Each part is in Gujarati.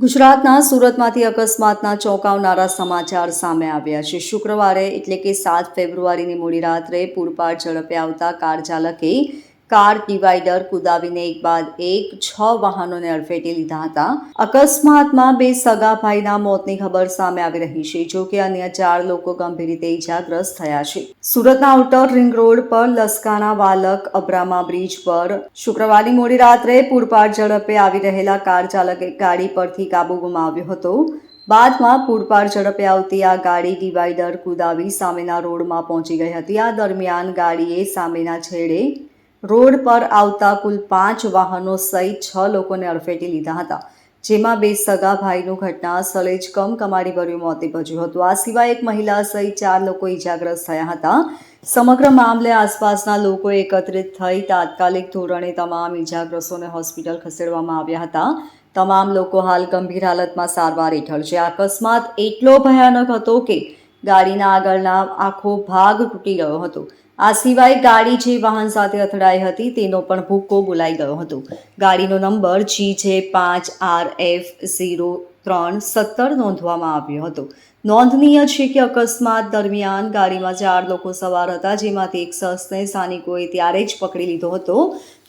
ગુજરાતના સુરતમાંથી અકસ્માતના ચોંકાવનારા સમાચાર સામે આવ્યા છે. શુક્રવારે, એટલે કે સાત ફેબ્રુઆરીની મોડી રાત્રે, પૂરપાટ ઝડપે આવતા કાર ચાલકે કાર ડિવાઈડર કુદાવીને એક બાદ એક છ વાહનોને અડફેટે લીધા હતા. અકસ્માતમાં બે સગા ભાઈના મોતની ખબર સામે આવી રહી છે, જો કે અન્ય ચાર લોકો ગંભીર રીતે ઇજાગ્રસ્ત થયા છે. સુરતના આઉટર રિંગ રોડ પર લસકાના વાલક અબ્રામા બ્રિજ પર શુક્રવારની મોડી રાત્રે પૂરપાટ ઝડપે આવી રહેલા કાર ચાલકે ગાડી પરથી કાબુ ગુમાવ્યો હતો. બાદમાં પૂરપાર ઝડપે આવતી આ ગાડી ડિવાઈડર કુદાવી સામેના રોડમાં પહોંચી ગઈ હતી. આ દરમિયાન ગાડીએ સામેના છેડે રોડ પર આવતા કુલ પાંચ વાહનો સહિત છ લોકોને અડફેટી લીધા હતા. જેમાં બે સગા ભાઈનું ઘટના સ્થળે જ કમકમાડી ભર્યું મોત નીપજ્યું હતું. આ સિવાય એક મહિલા સહિત ચાર લોકો ઇજાગ્રસ્ત થયા હતા. સમગ્ર મામલે આસપાસના લોકો એકત્રિત થઈ તાત્કાલિક ધોરણે તમામ ઇજાગ્રસ્તોને હોસ્પિટલ ખસેડવામાં આવ્યા હતા. તમામ લોકો હાલ ગંભીર હાલતમાં સારવાર હેઠળ છે. અકસ્માત એટલો ભયાનક હતો કે ગાડીના આગળના આખો ભાગ તૂટી ગયો હતો. આ સિવાય ગાડી જે વાહન સાથે અથડાઈ હતી તેનો પણ ભૂક્કો બોલાઈ ગયો હતો. ગાડીનો નંબર જી જે પાંચ આર એફ ઝીરો ત્રણ સત્તર નોંધવામાં આવ્યો હતો. નોંધનીય છે કે અકસ્માત દરમિયાન ગાડીમાં ચાર લોકો સવાર હતા, જેમાંથી એક શખ્સને સ્થાનિકોએ ત્યારે જ પકડી લીધો હતો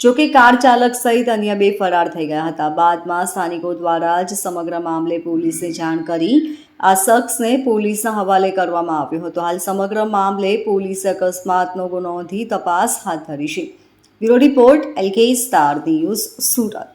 જો કે કાર ચાલક સહિત અન્ય બે ફરાર થઈ ગયા હતા. બાદમાં સ્થાનિકો દ્વારા જ સમગ્ર મામલે પોલીસને જાણ કરી આ શખ્સને પોલીસના હવાલે કરવામાં આવ્યો હતો. હાલ સમગ્ર મામલે પોલીસે અકસ્માતનો ગુનો નોંધી તપાસ હાથ ધરી છે. Bureau report, LK star news Surat.